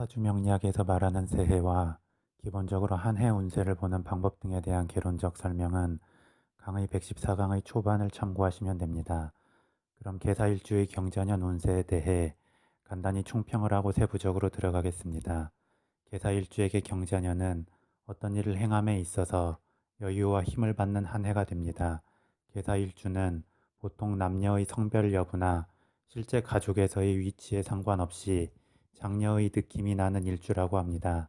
사주명리학에서 말하는 새해와 기본적으로 한 해 운세를 보는 방법 등에 대한 개론적 설명은 강의 114강의 초반을 참고하시면 됩니다. 그럼 개사일주의 경자년 운세에 대해 간단히 총평을 하고 세부적으로 들어가겠습니다. 개사일주에게 경자년은 어떤 일을 행함에 있어서 여유와 힘을 받는 한 해가 됩니다. 개사일주는 보통 남녀의 성별 여부나 실제 가족에서의 위치에 상관없이 장녀의 느낌이 나는 일주라고 합니다.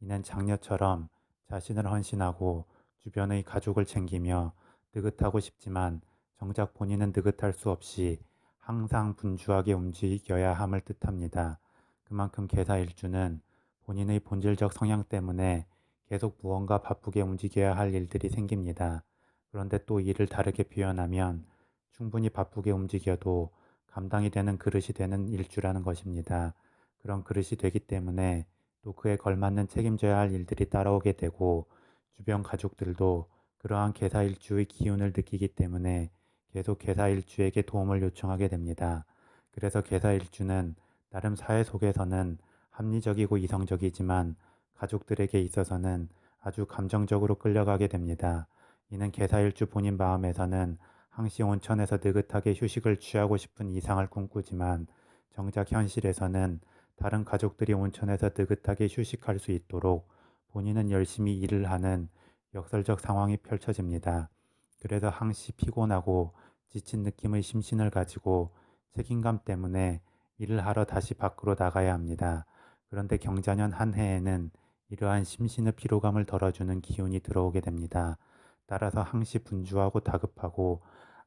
이는 장녀처럼 자신을 헌신하고 주변의 가족을 챙기며 느긋하고 싶지만 정작 본인은 느긋할 수 없이 항상 분주하게 움직여야 함을 뜻합니다. 그만큼 개사 일주는 본인의 본질적 성향 때문에 계속 무언가 바쁘게 움직여야 할 일들이 생깁니다. 그런데 또 이를 다르게 표현하면 충분히 바쁘게 움직여도 감당이 되는 그릇이 되는 일주라는 것입니다. 그런 그릇이 되기 때문에 또 그에 걸맞는 책임져야 할 일들이 따라오게 되고 주변 가족들도 그러한 개사일주의 기운을 느끼기 때문에 계속 개사일주에게 도움을 요청하게 됩니다. 그래서 개사일주는 나름 사회 속에서는 합리적이고 이성적이지만 가족들에게 있어서는 아주 감정적으로 끌려가게 됩니다. 이는 개사일주 본인 마음에서는 항시 온천에서 느긋하게 휴식을 취하고 싶은 이상을 꿈꾸지만 정작 현실에서는 다른 가족들이 온천에서 느긋하게 휴식할 수 있도록 본인은 열심히 일을 하는 역설적 상황이 펼쳐집니다. 그래서 항시 피곤하고 지친 느낌의 심신을 가지고 책임감 때문에 일을 하러 다시 밖으로 나가야 합니다. 그런데 경자년 한 해에는 이러한 심신의 피로감을 덜어주는 기운이 들어오게 됩니다. 따라서 항시 분주하고 다급하고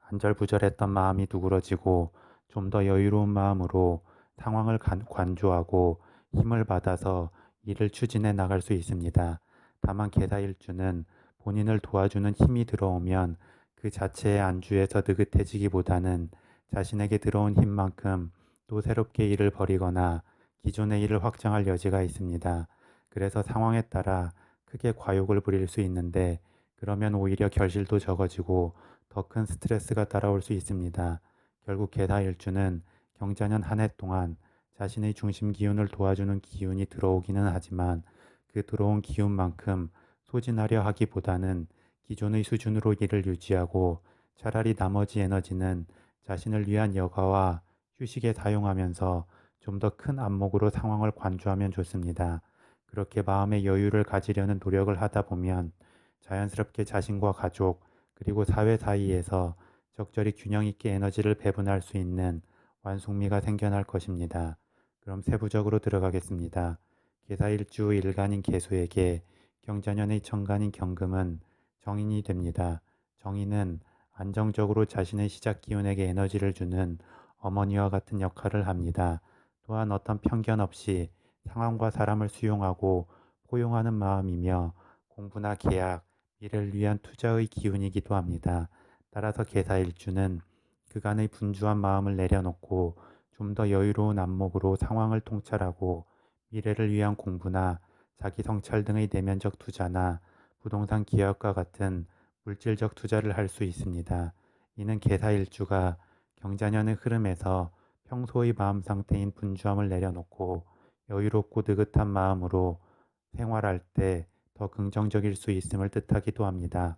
안절부절했던 마음이 누그러지고 좀 더 여유로운 마음으로 상황을 관조하고 힘을 받아서 일을 추진해 나갈 수 있습니다. 다만 개사일주는 본인을 도와주는 힘이 들어오면 그 자체의 안주에서 느긋해지기보다는 자신에게 들어온 힘만큼 또 새롭게 일을 벌이거나 기존의 일을 확장할 여지가 있습니다. 그래서 상황에 따라 크게 과욕을 부릴 수 있는데 그러면 오히려 결실도 적어지고 더 큰 스트레스가 따라올 수 있습니다. 결국 개사일주는 경자년 한 해 동안 자신의 중심 기운을 도와주는 기운이 들어오기는 하지만 그 들어온 기운만큼 소진하려 하기보다는 기존의 수준으로 일을 유지하고 차라리 나머지 에너지는 자신을 위한 여가와 휴식에 사용하면서 좀 더 큰 안목으로 상황을 관주하면 좋습니다. 그렇게 마음의 여유를 가지려는 노력을 하다 보면 자연스럽게 자신과 가족 그리고 사회 사이에서 적절히 균형 있게 에너지를 배분할 수 있는 완숙미가 생겨날 것입니다. 그럼 세부적으로 들어가겠습니다. 개사일주 일간인 개수에게 경자년의 천간인 경금은 정인이 됩니다. 정인은 안정적으로 자신의 시작 기운에게 에너지를 주는 어머니와 같은 역할을 합니다. 또한 어떤 편견 없이 상황과 사람을 수용하고 포용하는 마음이며 공부나 계약, 미래를 위한 투자의 기운이기도 합니다. 따라서 개사일주는 그간의 분주한 마음을 내려놓고 좀 더 여유로운 안목으로 상황을 통찰하고 미래를 위한 공부나 자기 성찰 등의 내면적 투자나 부동산 기업과 같은 물질적 투자를 할 수 있습니다. 이는 개사일주가 경자년의 흐름에서 평소의 마음 상태인 분주함을 내려놓고 여유롭고 느긋한 마음으로 생활할 때 더 긍정적일 수 있음을 뜻하기도 합니다.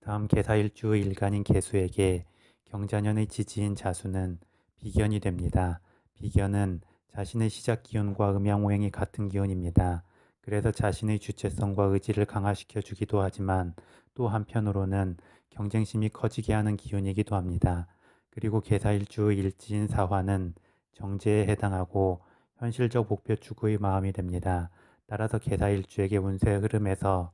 다음 개사일주의 일간인 개수에게 경자년의 지지인 자수는 비견이 됩니다. 비견은 자신의 시작 기운과 음양오행이 같은 기운입니다. 그래서 자신의 주체성과 의지를 강화시켜 주기도 하지만 또 한편으로는 경쟁심이 커지게 하는 기운이기도 합니다. 그리고 개사일주 일지인 사화는 정제에 해당하고 현실적 목표 추구의 마음이 됩니다. 따라서 개사일주에게 운세 흐름에서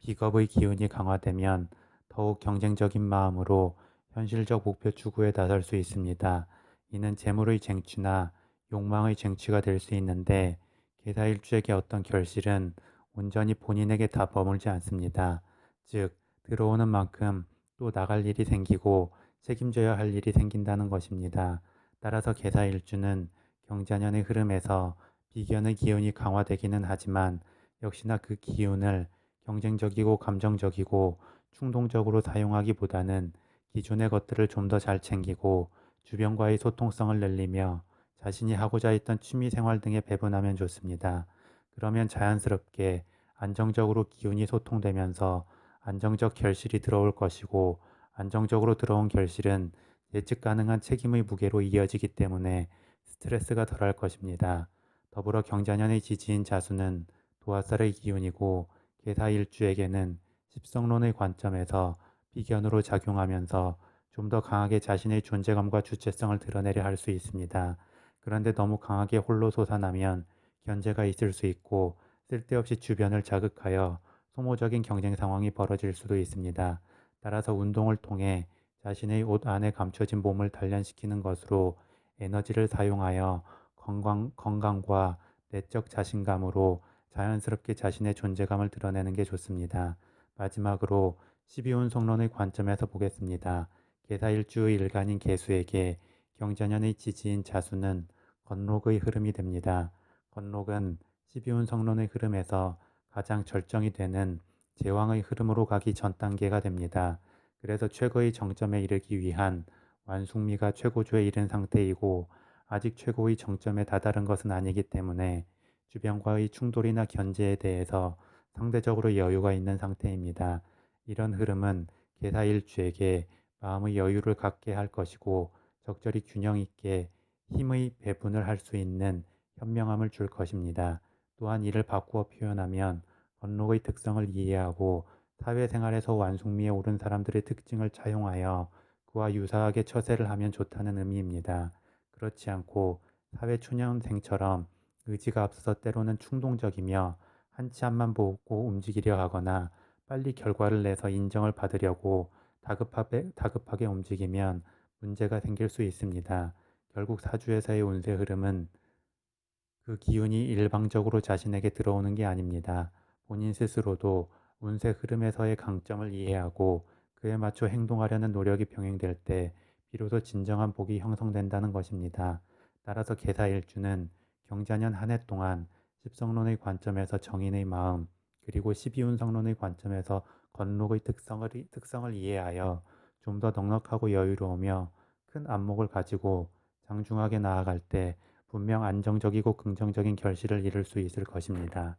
비겁의 기운이 강화되면 더욱 경쟁적인 마음으로 현실적 목표 추구에 나설 수 있습니다. 이는 재물의 쟁취나 욕망의 쟁취가 될 수 있는데 개사일주에게 어떤 결실은 온전히 본인에게 다 머물지 않습니다. 즉 들어오는 만큼 또 나갈 일이 생기고 책임져야 할 일이 생긴다는 것입니다. 따라서 개사일주는 경자년의 흐름에서 비견의 기운이 강화되기는 하지만 역시나 그 기운을 경쟁적이고 감정적이고 충동적으로 사용하기보다는 기존의 것들을 좀 더 잘 챙기고 주변과의 소통성을 늘리며 자신이 하고자 했던 취미 생활 등에 배분하면 좋습니다. 그러면 자연스럽게 안정적으로 기운이 소통되면서 안정적 결실이 들어올 것이고 안정적으로 들어온 결실은 예측 가능한 책임의 무게로 이어지기 때문에 스트레스가 덜할 것입니다. 더불어 경자년의 지지인 자수는 도화살의 기운이고 개사 일주에게는 십성론의 관점에서 비견으로 작용하면서 좀 더 강하게 자신의 존재감과 주체성을 드러내려 할 수 있습니다. 그런데 너무 강하게 홀로 솟아나면 견제가 있을 수 있고 쓸데없이 주변을 자극하여 소모적인 경쟁 상황이 벌어질 수도 있습니다. 따라서 운동을 통해 자신의 옷 안에 감춰진 몸을 단련시키는 것으로 에너지를 사용하여 건강, 건강과 내적 자신감으로 자연스럽게 자신의 존재감을 드러내는 게 좋습니다. 마지막으로 12운송론의 관점에서 보겠습니다. 개사일주의 일간인 개수에게 경자년의 지지인 자수는 건록의 흐름이 됩니다. 건록은 12운성론의 흐름에서 가장 절정이 되는 제왕의 흐름으로 가기 전 단계가 됩니다. 그래서 최고의 정점에 이르기 위한 완숙미가 최고조에 이른 상태이고 아직 최고의 정점에 다다른 것은 아니기 때문에 주변과의 충돌이나 견제에 대해서 상대적으로 여유가 있는 상태입니다. 이런 흐름은 개사일주에게 마음의 여유를 갖게 할 것이고 적절히 균형 있게 힘의 배분을 할 수 있는 현명함을 줄 것입니다. 또한 이를 바꾸어 표현하면 건록의 특성을 이해하고 사회생활에서 완숙미에 오른 사람들의 특징을 차용하여 그와 유사하게 처세를 하면 좋다는 의미입니다. 그렇지 않고 사회 초년생처럼 의지가 앞서서 때로는 충동적이며 한치 앞만 보고 움직이려 하거나 빨리 결과를 내서 인정을 받으려고 다급하게, 다급하게 움직이면 문제가 생길 수 있습니다. 결국 사주에서의 운세 흐름은 그 기운이 일방적으로 자신에게 들어오는 게 아닙니다. 본인 스스로도 운세 흐름에서의 강점을 이해하고 그에 맞춰 행동하려는 노력이 병행될 때 비로소 진정한 복이 형성된다는 것입니다. 따라서 개사일주는 경자년 한 해 동안 십성론의 관점에서 정인의 마음 그리고 십이운성론의 관점에서 건록의 특성을, 특성을 이해하여 좀 더 넉넉하고 여유로우며 큰 안목을 가지고 장중하게 나아갈 때 분명 안정적이고 긍정적인 결실을 이룰 수 있을 것입니다.